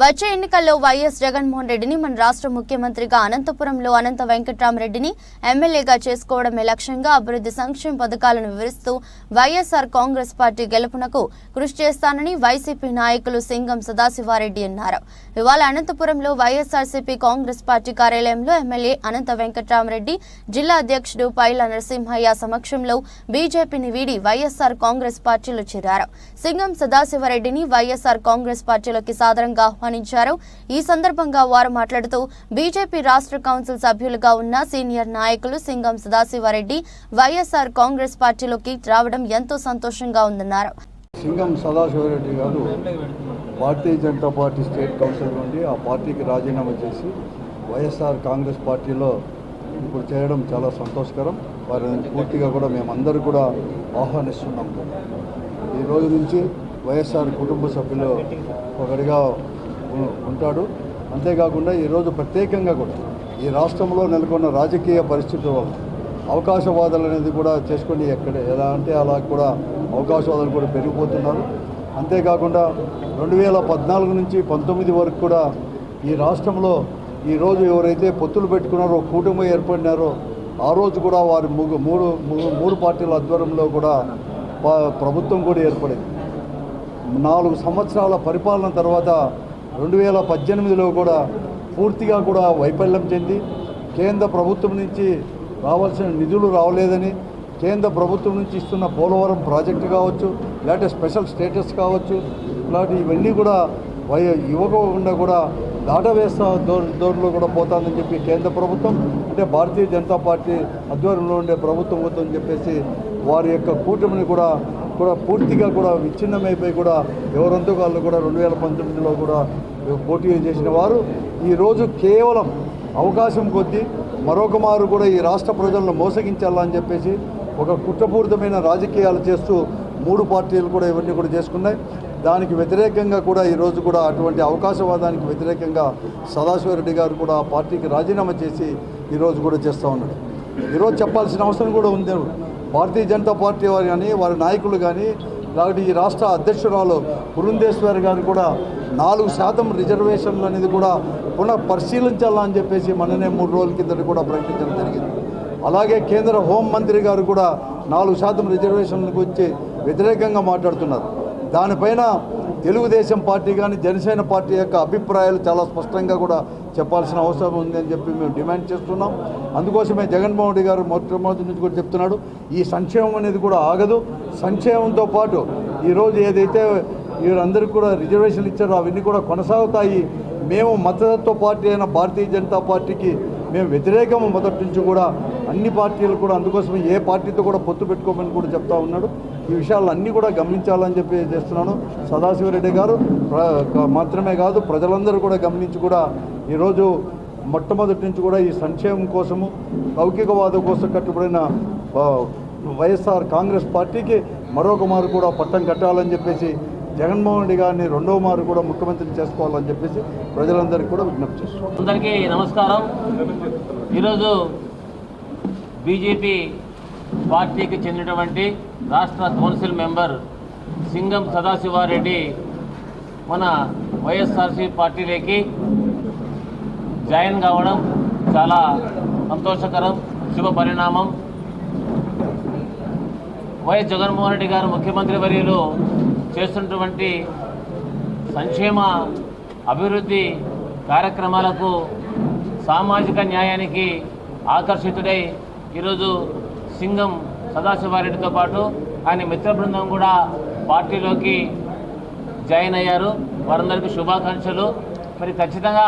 వచ్చే ఎన్నికల్లో వైఎస్ జగన్మోహన్ రెడ్డిని మన రాష్ట్ర ముఖ్యమంత్రిగా అనంతపురంలో అనంత వెంకట్రామరెడ్డిని ఎమ్మెల్యేగా చేసుకోవడమే లక్ష్యంగా అభివృద్ధి సంక్షేమ పథకాలను వివరిస్తూ వైఎస్ఆర్ కాంగ్రెస్ పార్టీ గెలుపునకు కృషి చేస్తానని వైసీపీ నాయకులు సింగం సదాశివారెడ్డి అన్నారు. ఇవాళ అనంతపురంలో వైఎస్ఆర్సీపీ కాంగ్రెస్ పార్టీ కార్యాలయంలో ఎమ్మెల్యే అనంత వెంకట్రామరెడ్డి జిల్లా అధ్యక్షుడు పైల నరసింహయ్య సమక్షంలో బీజేపీని వీడి వైఎస్ఆర్ కాంగ్రెస్ పార్టీలో చేరారు. సింగం సదాశివారెడ్డిని వైఎస్ఆర్ కాంగ్రెస్ పార్టీలోకి సాధారణంగా ఆహ్వానం ఆహ్వానించారు ఈ సందర్భంగా వారు మాట్లాడుతూ బీజేపీ రాష్ట్ర కౌన్సిల్ సభ్యులుగా ఉన్న సీనియర్ నాయకులు సింగం సదాశివారెడ్డి వైఎస్ఆర్ కాంగ్రెస్ పార్టీలోకి రావడం ఎంతో సంతోషంగా ఉందన్నారు. సింగం సదాశివరెడ్డి గారు Bharatiya Janata party state council నుండి ఆ పార్టీకి రాజీనామా చేసి వైఎస్ఆర్ కాంగ్రెస్ పార్టీలో ఇప్పుడు చేయడం చాలా సంతోషకరం. వారిని పూర్తిగా కూడా మేమందరూ కూడా ఆహ్వానిస్తున్నాం. ఈ రోజు నుంచి వైఎస్ఆర్ కుటుంబ సభ్యులు ఒకటిగా ఉంటాడు. అంతేకాకుండా ఈరోజు ప్రత్యేకంగా కూడా ఈ రాష్ట్రంలో నెలకొన్న రాజకీయ పరిస్థితుల వల్ల అవకాశవాదాలు అనేది కూడా చేసుకొని ఎక్కడ ఎలా అంటే అలా కూడా అవకాశవాదాలు కూడా పెరిగిపోతున్నారు. అంతేకాకుండా రెండు వేల పద్నాలుగు నుంచి పంతొమ్మిది వరకు కూడా ఈ రాష్ట్రంలో ఈరోజు ఎవరైతే పొత్తులు పెట్టుకున్నారో కూటమి ఏర్పడినారో ఆ రోజు కూడా వారి ముగ్గు మూడు మూడు- మూడు పార్టీల ఆధ్వర్యంలో కూడా ప్రభుత్వం కూడా ఏర్పడింది. నాలుగు సంవత్సరాల పరిపాలన తర్వాత రెండు వేల పద్దెనిమిదిలో కూడా పూర్తిగా కూడా వైఫల్యం చెంది కేంద్ర ప్రభుత్వం నుంచి రావాల్సిన నిధులు రావలేదని కేంద్ర ప్రభుత్వం నుంచి ఇస్తున్న పోలవరం ప్రాజెక్టు కావచ్చు లేకపోతే స్పెషల్ స్టేటస్ కావచ్చు ఇలాంటి ఇవన్నీ కూడా వై ఇవ్వకుండా కూడా దాటవేస్తా దో దోరులో కూడా పోతుందని చెప్పి కేంద్ర ప్రభుత్వం అంటే భారతీయ జనతా పార్టీ ఆధ్వర్యంలో ఉండే ప్రభుత్వం వద్దని చెప్పేసి వారి యొక్క కూటమిని కూడా కూడా పూర్తిగా కూడా విచ్ఛిన్నమైపోయి కూడా ఎవరంతో వాళ్ళు కూడా రెండు వేల పంతొమ్మిదిలో కూడా పోటీ చేసిన వారు ఈరోజు కేవలం అవకాశం కొద్దీ మరొక మారు కూడా ఈ రాష్ట్ర ప్రజలను మోసగించాలని చెప్పేసి ఒక కుట్రపూరితమైన రాజకీయాలు చేస్తూ మూడు పార్టీలు కూడా ఇవన్నీ కూడా చేసుకున్నాయి. దానికి వ్యతిరేకంగా కూడా ఈరోజు కూడా అటువంటి అవకాశవాదానికి వ్యతిరేకంగా సదాశివరెడ్డి గారు కూడా పార్టీకి రాజీనామా చేసి ఈరోజు కూడా చేస్తూ ఉన్నాడు. ఈరోజు చెప్పాల్సిన అవసరం కూడా ఉంది. భారతీయ జనతా పార్టీ వారు కానీ వారి నాయకులు కానీ లేకపోతే ఈ రాష్ట్ర అధ్యక్షురాలు బృందేశ్వర్ గారు కూడా నాలుగు శాతం రిజర్వేషన్లు అనేది కూడా పునః పరిశీలించాలని చెప్పేసి మననే మూడు రోజుల కిందట కూడా ప్రకటించడం జరిగింది. అలాగే కేంద్ర హోంమంత్రి గారు కూడా నాలుగు శాతం రిజర్వేషన్ల గురించి వ్యతిరేకంగా మాట్లాడుతున్నారు. దానిపైన తెలుగుదేశం పార్టీ కానీ జనసేన పార్టీ యొక్క అభిప్రాయాలు చాలా స్పష్టంగా కూడా చెప్పాల్సిన అవసరం ఉంది అని చెప్పి మేము డిమాండ్ చేస్తున్నాం. అందుకోసమే జగన్మోహన్ రెడ్డి గారు మొట్టమొదటి నుంచి కూడా చెప్తున్నాడు ఈ సంక్షేమం అనేది కూడా ఆగదు. సంక్షేమంతో పాటు ఈరోజు ఏదైతే వీరందరికీ కూడా రిజర్వేషన్లు ఇచ్చారో అవన్నీ కూడా కొనసాగుతాయి. మేము మతతత్వ పార్టీ అయిన భారతీయ జనతా పార్టీకి మేము వ్యతిరేకము మొదటి నుంచి కూడా అన్ని పార్టీలు కూడా అందుకోసం ఏ పార్టీతో కూడా పొత్తు పెట్టుకోమని కూడా చెప్తా ఉన్నాడు. ఈ విషయాలు అన్నీ కూడా గమనించాలని చెప్పి చేస్తున్నాను. సదాశివరెడ్డి గారు మాత్రమే కాదు ప్రజలందరూ కూడా గమనించి కూడా ఈరోజు మొట్టమొదటి నుంచి కూడా ఈ సంక్షేమం కోసము లౌకికవాదం కోసం కట్టుబడిన వైఎస్ఆర్ కాంగ్రెస్ పార్టీకి మరొక మారు కూడా పట్టం కట్టాలని చెప్పేసి జగన్మోహన్ రెడ్డి గారిని రెండవ మారు కూడా ముఖ్యమంత్రి చేసుకోవాలని చెప్పేసి ప్రజలందరికీ కూడా విజ్ఞప్తి చేస్తున్నాం అందరికీ నమస్కారం. ఈరోజు బీజేపీ పార్టీకి చెందినటువంటి రాష్ట్ర కౌన్సిల్ మెంబర్ సింగం సదాశివారెడ్డి మన వైఎస్ఆర్సీ పార్టీలోకి జాయిన్ కావడం చాలా సంతోషకరం శుభ పరిణామం. వైఎస్ జగన్మోహన్ రెడ్డి గారు ముఖ్యమంత్రి వర్యులు చేస్తున్నటువంటి సంక్షేమ అభివృద్ధి కార్యక్రమాలకు సామాజిక న్యాయానికి ఆకర్షితుడై ఈరోజు సింగం సదాశివారెడ్డితో పాటు ఆయన మిత్ర బృందం కూడా పార్టీలోకి జాయిన్ అయ్యారు. వారందరికీ శుభాకాంక్షలు. మరి ఖచ్చితంగా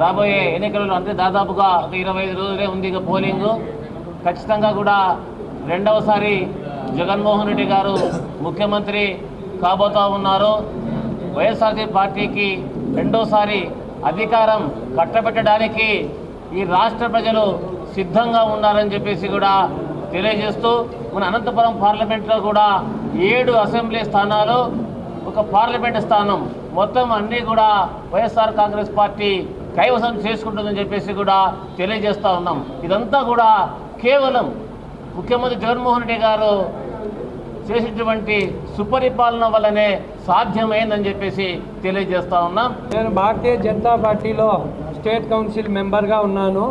రాబోయే ఎన్నికలలో అంటే దాదాపుగా ఒక ఇరవై ఐదు రోజులే ఉంది ఇక పోలింగ్. ఖచ్చితంగా కూడా రెండవసారి జగన్మోహన్ రెడ్డి గారు ముఖ్యమంత్రి కాబోతా ఉన్నారు. వైఎస్ఆర్సీ పార్టీకి రెండోసారి అధికారం కట్టబెట్టడానికి ఈ రాష్ట్ర ప్రజలు సిద్ధంగా ఉన్నారని చెప్పేసి కూడా తెలియజేస్తూ మన అనంతపురం పార్లమెంట్లో కూడా ఏడు అసెంబ్లీ స్థానాలు ఒక పార్లమెంట్ స్థానం మొత్తం అన్నీ కూడా వైఎస్ఆర్ కాంగ్రెస్ పార్టీ కైవసం చేసుకుంటుందని చెప్పేసి కూడా తెలియజేస్తూ ఉన్నాం. ఇదంతా కూడా కేవలం ముఖ్యమంత్రి జగన్మోహన్ రెడ్డి గారు చేసినటువంటి సుపరిపాలన వల్లనే సాధ్యమైందని చెప్పేసి తెలియజేస్తా ఉన్నాం. నేను భారతీయ జనతా పార్టీలో స్టేట్ కౌన్సిల్ మెంబర్గా ఉన్నాను.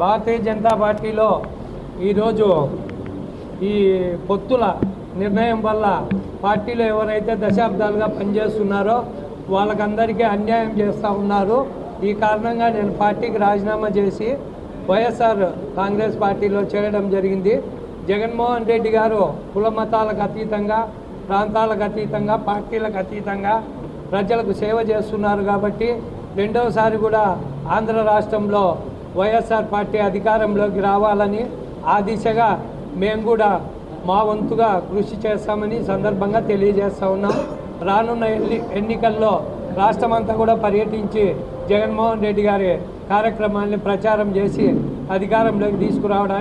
భారతీయ జనతా పార్టీలో ఈరోజు ఈ పొత్తుల నిర్ణయం వల్ల పార్టీలో ఎవరైతే దశాబ్దాలుగా పనిచేస్తున్నారో వాళ్ళకందరికీ అన్యాయం చేస్తూ ఉన్నారు. ఈ కారణంగా నేను పార్టీకి రాజీనామా చేసి వైఎస్ఆర్ కాంగ్రెస్ పార్టీలో చేరడం జరిగింది. జగన్మోహన్ రెడ్డి గారు కుల మతాలకు అతీతంగా ప్రాంతాలకు అతీతంగా పార్టీలకు అతీతంగా ప్రజలకు సేవ చేస్తున్నారు కాబట్టి రెండవసారి కూడా ఆంధ్ర రాష్ట్రంలో వైఎస్ఆర్ పార్టీ అధికారంలోకి రావాలని ఆ దిశగా మేము కూడా మా వంతుగా కృషి చేస్తామని సందర్భంగా తెలియజేస్తా ఉన్నాం. రానున్న ఎన్ని ఎన్నికల్లో రాష్ట్రమంతా కూడా పర్యటించి జగన్మోహన్ రెడ్డి గారి కార్యక్రమాన్ని ప్రచారం చేసి అధికారంలోకి తీసుకురావడానికి